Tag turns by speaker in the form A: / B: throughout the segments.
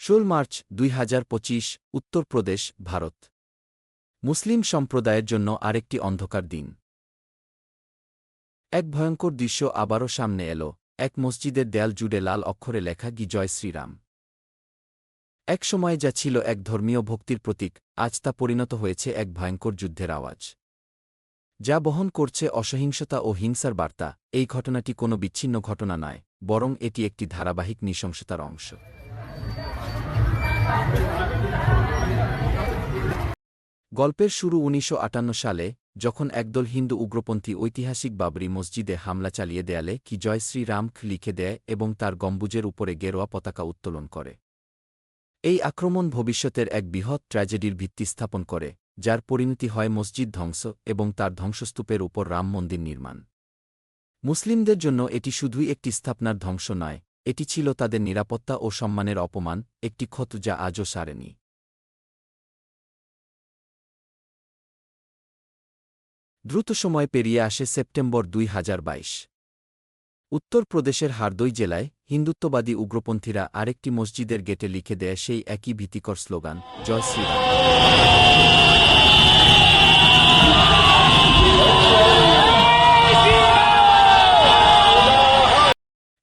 A: ষোল মার্চ দুই হাজার পঁচিশ, উত্তরপ্রদেশ, ভারত। মুসলিম সম্প্রদায়ের জন্য আরেকটি অন্ধকার দিন। এক ভয়ঙ্কর দৃশ্য আবারও সামনে এল। এক মসজিদের দেয়াল জুড়ে লাল অক্ষরে লেখা, গি জয় শ্রীরাম। এক সময়ে যা ছিল এক ধর্মীয় ভক্তির প্রতীক, আজ তা পরিণত হয়েছে এক ভয়ঙ্কর যুদ্ধের আওয়াজ। যা বহন করছে অসহিংসতা ও হিংসার বার্তা। এই ঘটনাটি কোনো বিচ্ছিন্ন ঘটনা নয়, বরং এটি একটি ধারাবাহিক নৃশংসতার অংশ। গল্পের শুরু উনিশশো আটান্ন সালে, যখন একদল হিন্দু উগ্রপন্থী ঐতিহাসিক বাবরি মসজিদে হামলা চালিয়ে দেয়ালে কি জয় শ্রীরাম লিখে দেয় এবং তার গম্বুজের উপরে গেরোয়া পতাকা উত্তোলন করে। এই আক্রমণ ভবিষ্যতের এক বৃহৎ ট্র্যাজেডির ভিত্তি স্থাপন করে, যার পরিণতি হয় মসজিদ ধ্বংস এবং তার ধ্বংসস্তূপের উপর রাম মন্দির নির্মাণ। মুসলিমদের জন্য এটি শুধুই একটি স্থাপনার ধ্বংস নয় এটি ছিল তাদের নিরাপত্তা ও সম্মানের অপমান, একটি ক্ষত যা আজও সারেনি। দ্রুত সময় পেরিয়ে আসে সেপ্টেম্বর দুই হাজার বাইশ। উত্তরপ্রদেশের হারদই জেলায় হিন্দুত্ববাদী উগ্রপন্থীরা আরেকটি মসজিদের গেটে লিখে দেয় সেই একই ভীতিকর স্লোগান, জয় শ্রীরাম।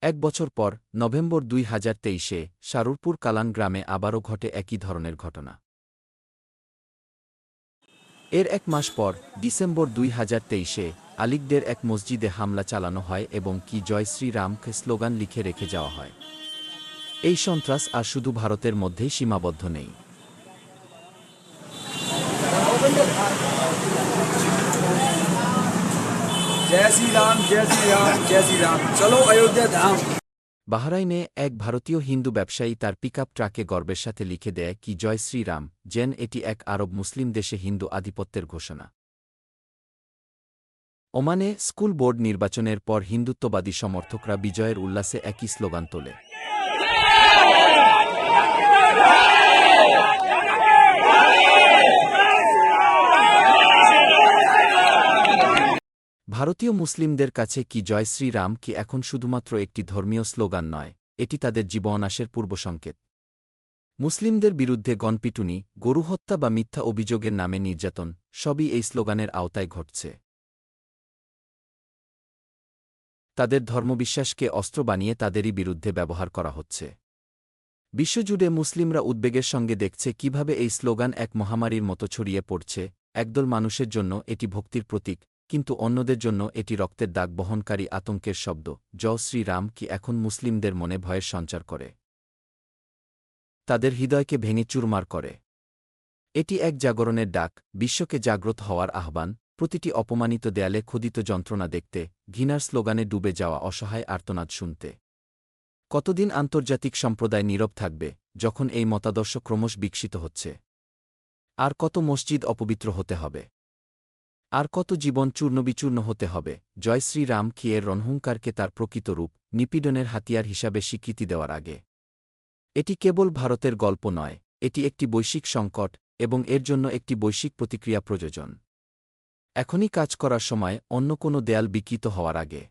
A: এক বছর পর, নভেম্বর দুই হাজার তেইশে, শারুরপুর কালান গ্রামে আবারও ঘটে একই ধরনের ঘটনা। এর এক মাস পর, ডিসেম্বর দুই হাজার তেইশে আলিগদের এক মসজিদে হামলা চালানো হয় এবং কি জয় শ্রীরামকে স্লোগান লিখে রেখে যাওয়া হয়। এই সন্ত্রাস আর শুধু ভারতের মধ্যেই সীমাবদ্ধ নেই। বাহরাইনে এক ভারতীয় হিন্দু ব্যবসায়ী তার পিকআপ ট্রাকে গর্বের সাথে লিখে দেয় কি, জয় শ্রীরাম জেন এটি এক আরব মুসলিম দেশে হিন্দু আধিপত্যের ঘোষণা। ওমানে স্কুল বোর্ড নির্বাচনের পর হিন্দুত্ববাদী সমর্থকরা বিজয়ের উল্লাসে একই স্লোগান তোলে। ভারতীয় মুসলিমদের কাছে কি জয় শ্রীরাম কি এখন শুধুমাত্র একটি ধর্মীয় স্লোগান নয়, এটি তাদের জীবনাশের পূর্বসংকেত। মুসলিমদের বিরুদ্ধে গণপিটুনি গরুহত্যা বা মিথ্যা অভিযোগের নামে নির্যাতন, সবই এই স্লোগানের আওতায় ঘটছে। তাদের ধর্মবিশ্বাসকে অস্ত্র বানিয়ে তাদেরই বিরুদ্ধে ব্যবহার করা হচ্ছে। বিশ্বজুড়ে মুসলিমরা উদ্বেগের সঙ্গে দেখছে কীভাবে এই স্লোগান এক মহামারীর মতো ছড়িয়ে পড়ছে, একদল মানুষের জন্য এটি ভক্তির প্রতীক কিন্তু অন্যদের জন্য এটি রক্তের দাগ বহনকারী আতঙ্কের শব্দ জ শ্রীরাম কি এখন মুসলিমদের মনে ভয়ের সঞ্চার করে। তাদের হৃদয়কে ভেঙে চুরমার করে। এটি এক জাগরণের ডাক, বিশ্বকে জাগ্রত হওয়ার আহ্বান, প্রতিটি অপমানিত দেয়ালে ক্ষুদিত যন্ত্রণা দেখতে, ঘৃণার স্লোগানে ডুবে যাওয়া অসহায় আর্তনাদ শুনতে। কতদিন আন্তর্জাতিক সম্প্রদায় নীরব থাকবে, যখন এই মতাদর্শ ক্রমশ বিকশিত হচ্ছে। আর কত মসজিদ অপবিত্র হতে হবে। আর কত জীবন চূর্ণবিচূর্ণ হতে হবে, জয় শ্রীরাম খিয়ের রণহুঙ্কারকে তার প্রকৃত রূপ, নিপীড়নের হাতিয়ার হিসাবে স্বীকৃতি দেওয়ার আগে? এটি কেবল ভারতের গল্প নয়, এটি একটি বৈশ্বিক সংকট এবং এর জন্য একটি বৈশ্বিক প্রতিক্রিয়া প্রয়োজন। এখনই কাজ করার সময় অন্য কোনো দেয়াল বিকৃত হওয়ার আগে।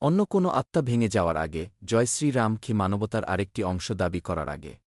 A: অন্য কোনো আত্মা ভেঙে যাওয়ার আগে, জয় শ্রীরাম খি মানবতার আরেকটি অংশ দাবি করার আগে।